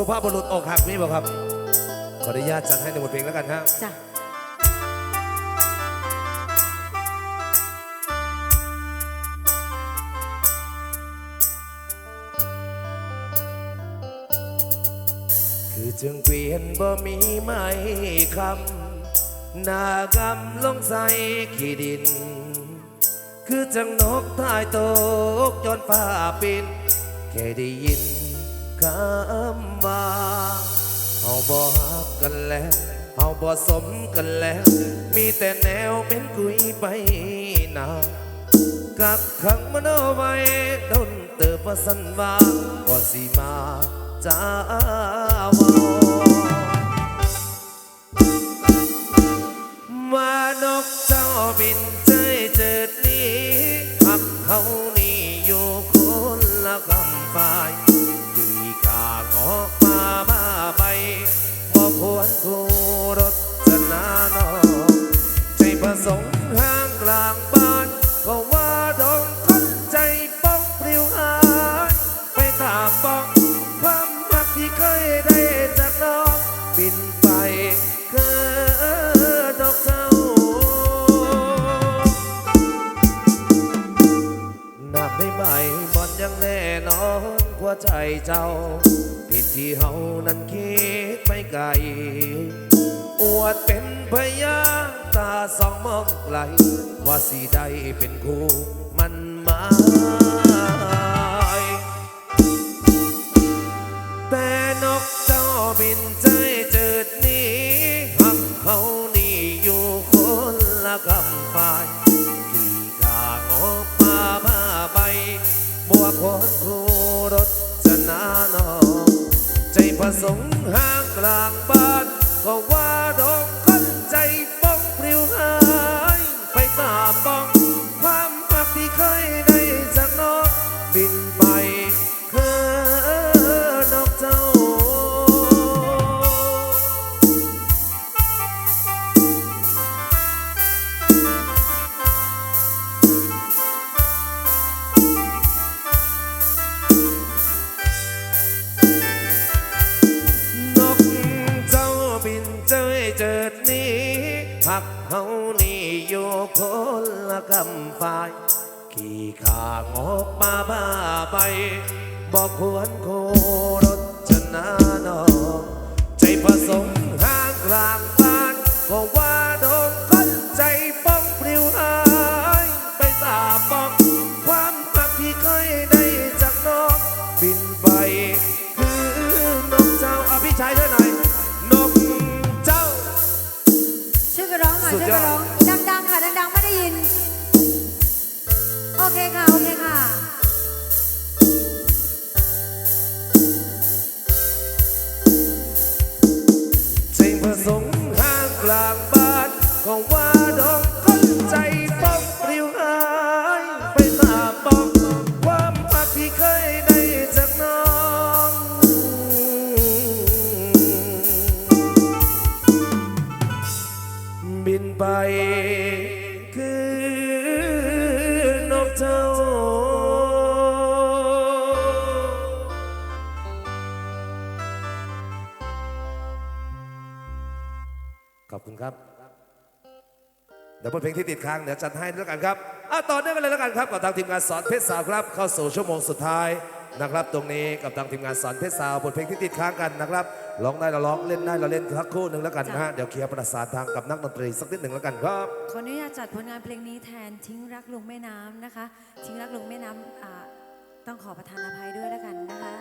สุภาพบุรุษอกหักมีบ่ครับ ขออนุญาตจัดให้ในบทเพลงแล้วกันครับ จ้ะคือจึงเกวียนบ่มีไม้คำหน้ากำลงใส่ขี้ดิน คือจังนกตายตกจนฟ้าปินแค่ได้ยิน คำว่าเฮาบ่ฮักกันแล้วเฮาบ่สมกันแล้ว มีแต่แนวเป็นคุยไปนากักขังมันไว้ดนเติบว่าสันว่าก่สิมาจ้าวาว่านกเจ้าบินใจเจิดนี้หักเขานี่อยู่คนละคำฝ่าย สงห้างกลางบ้านก็ว่าดองคนใจป้องปลิวหายไปตามป้องความรักที่เคยได้จากน้องบินไปคือดอกเจ้านับได้ไหมบอลยังแน่นอนกว่าใจเจ้าผิดที่เฮานั้นคิดไม่ไกล อวดเป็นพยา ตาสองมองไกล ว่าสีใดเป็นคู่มันหมายแต่นกเจ้าบินใจเจิดหนี้หักเขานี่อยู่คนละกำฝ่ายขี่ขางออกมาบ้าใบบัวคนคู่รถจะนานองใจผสมห่างกลางบ้านก็ว่า เฮานี่อยู่คนละกำฝ่าย ขี่ขางออกมาบ้าไป บอกควรโครถชนะนองใจผสมห้างกลางบ้านก็ว่า องหน่อยสุดช่วยยอดกันร้องดังๆค่ะดังๆไม่ได้ยิน โอเคค่ะ โอเคค่ะใจผสมห่างกลางบ้านก็ว่าดองคน อบคุณครับ เดี๋ยวบทเพลงที่ติดค้างเดี๋ยวจัดให้แล้วกันครับอะต่อเนื่องกันเลยแล้วกันครับ กับทางทีมงานสอนเพชรสาวครับ เข้าสู่ชั่วโมงสุดท้ายนะครับ ตรงนี้กับทางทีมงานสอนเพชรสาวบทเพลงที่ติดค้างกันนะครับร้องได้เราร้องเล่นได้เราเล่นทักคู่หนึ่งแล้วกันนะฮะเดี๋ยวเคลียร์ประสานทางกับนักดนตรีสักนิดหนึ่งแล้วกันครับขออนุญาตจัดผลงานเพลงนี้แทนทิ้งรักลงแม่น้ำนะคะ ทิ้งรักลงแม่น้ำอ่าต้องขอประทานอภัยด้วยแล้วกันนะคะ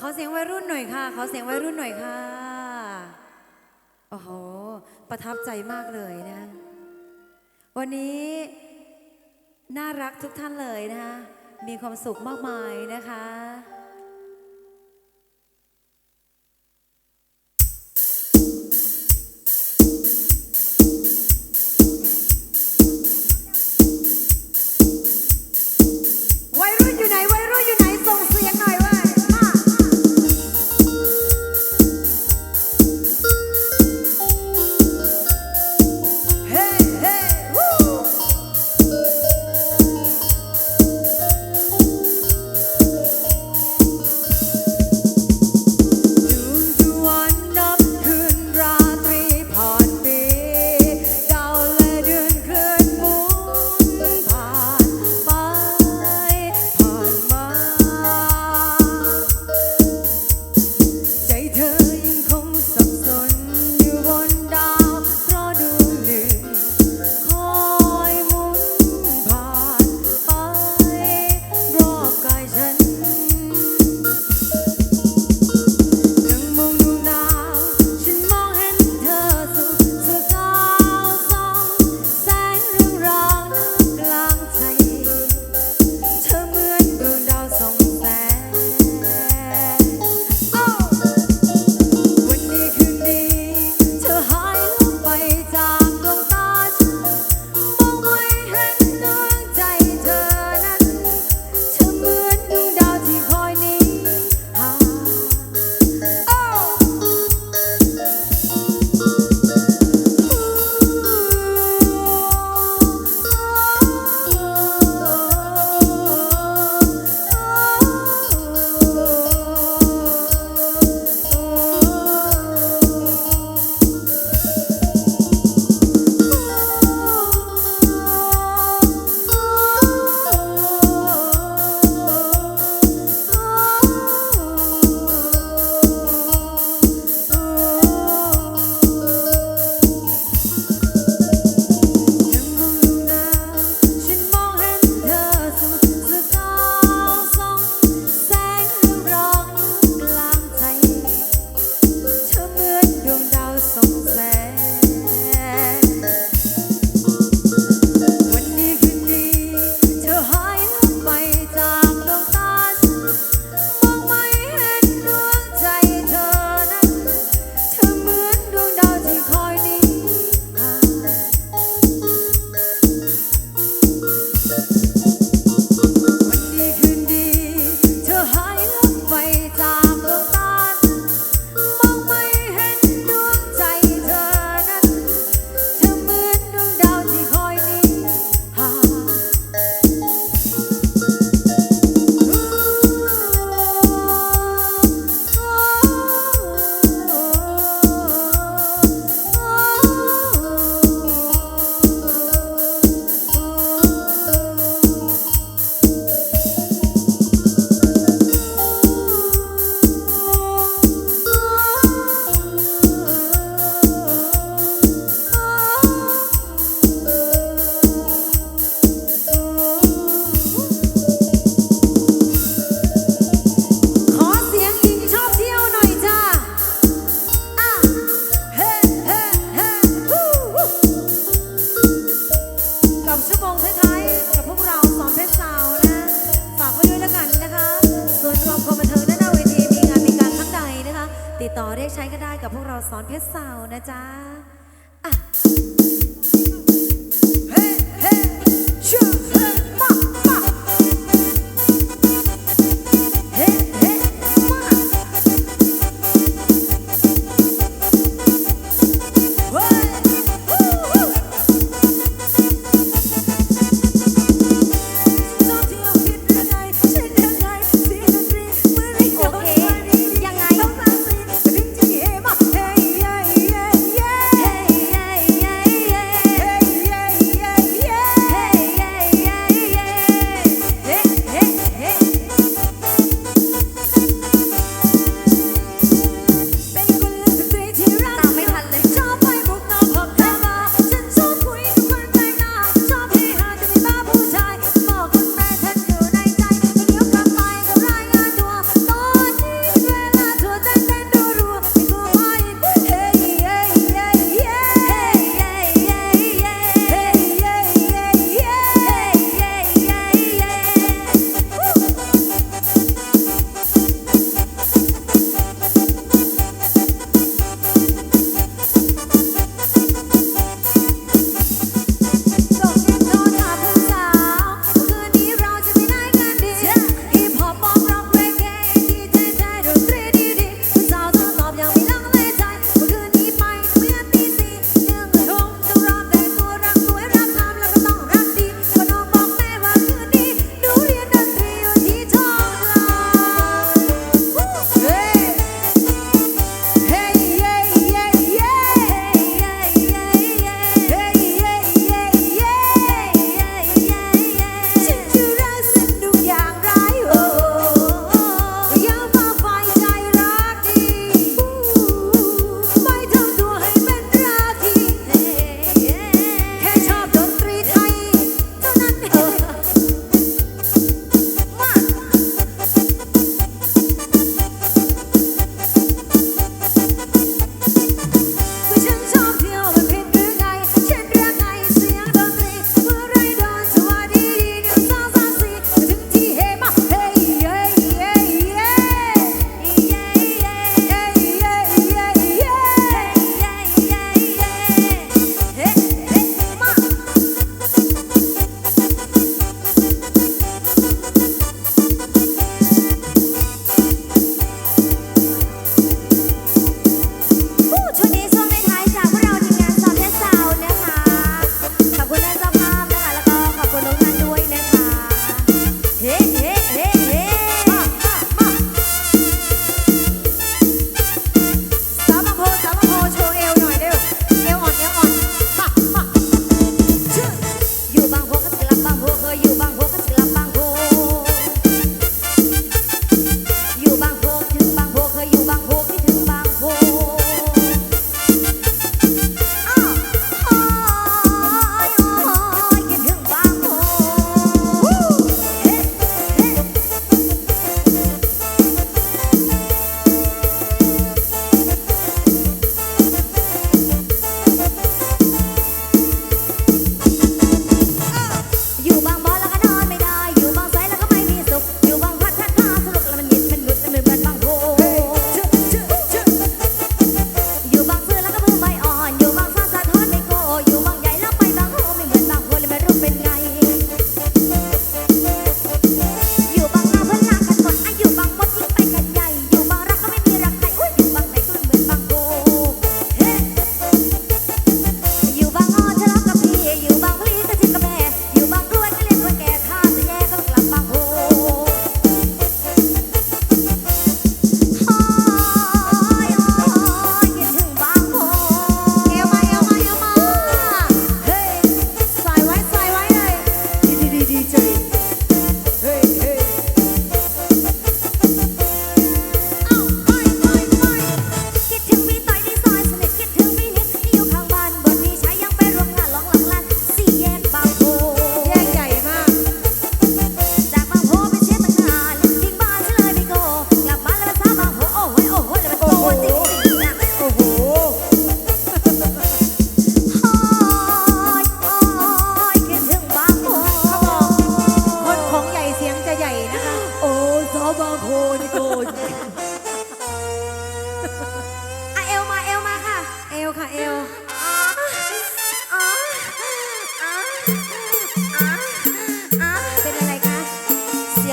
ขอเสียงวัยรุ่นหน่อยค่ะ ขอเสียงวัยรุ่นหน่อยค่ะ โอ้โห ประทับใจมากเลยนะ วันนี้น่ารักทุกท่านเลยนะคะ มีความสุขมากมายนะคะ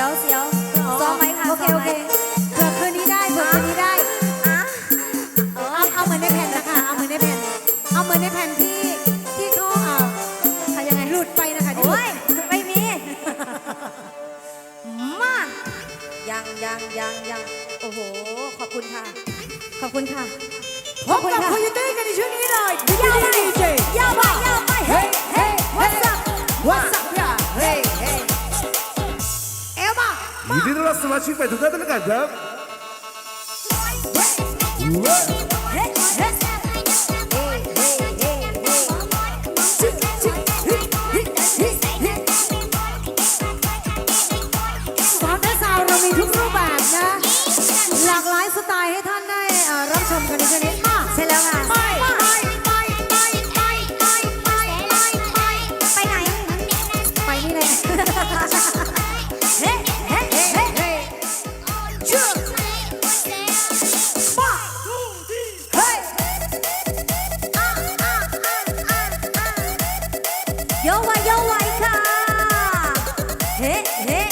ียวเสียวซ้อมไหมคะโอเคโอเคเผื่อคืนนี้ได้เผื่อคืนนี้ได้อะเอาเอาเหมือนในแผ่นนะคะเอาเหมือนในแผ่นเอาเหมือนในแผ่นที่ที่เขาเออทำยังไงหลุดไปนะคะที่โอ้ยไม่มี มายังยังยังยังโอ้โห ขอบคุณค่ะ ขอบคุณค่ะ พบกับขอบคุณยูตี้กันในช่วงนี้เลย ยาวไปยาวไปยาวไปเฮ้เฮ้ what's up what's Passa lá, te vai, tu canta, canta. Yeah.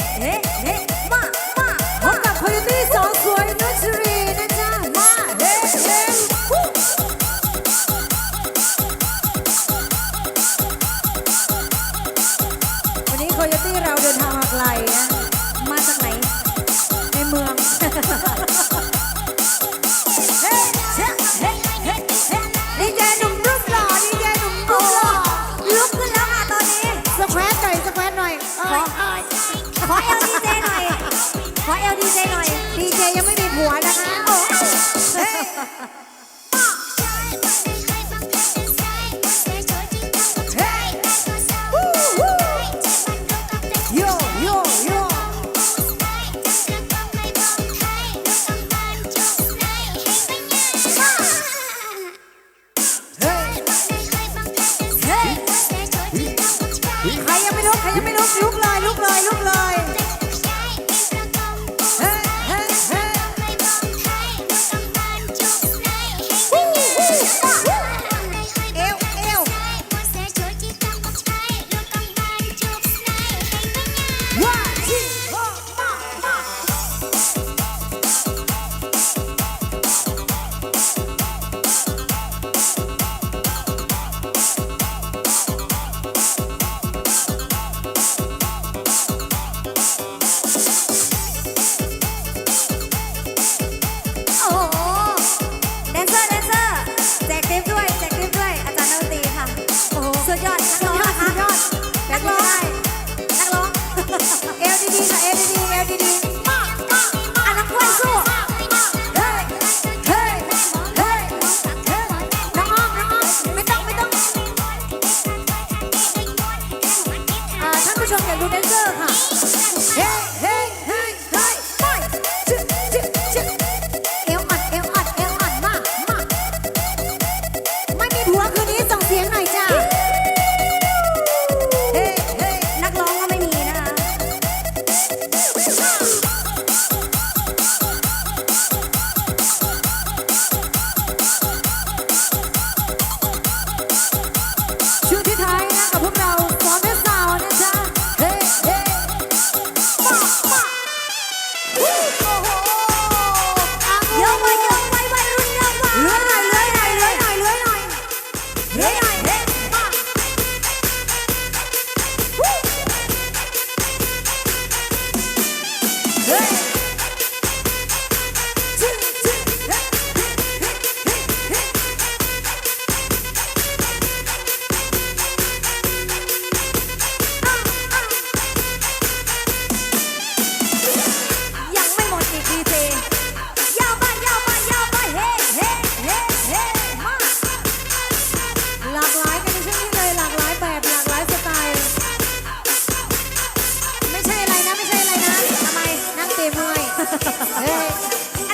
อัน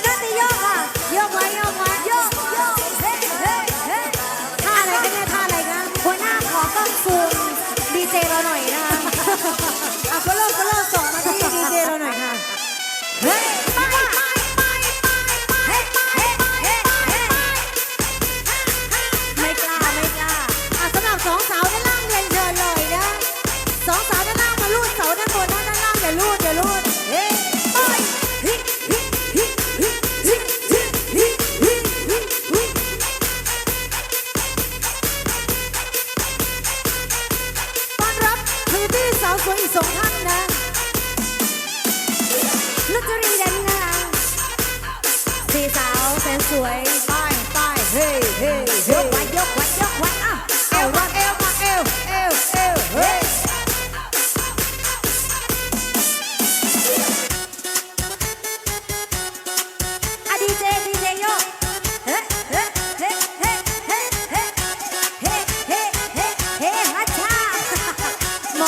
นั้นตีโยกค่ะโยกไว้โยกไว้โยกโยกเฮ้ยเฮ้ยเฮ้ยท่าอะไรกันนี่ท่าอะไรกันหัวหน้าขอกล้องดีเจเราหน่อยนะอะก็เลิกก็ลส่งมาดีเจเราหน่อยค่ะเฮ้ยมาค่ะเฮ้ยเฮ้ยเฮ้ยเฮ้ยไม่กล้าไม่กล้าอะสำหรับสองสาวด้านล่างเรียนเชิญเลยนะสองสาวด้านล่ามาลูดเสาด้านบนนด้านล่างอย่าลูด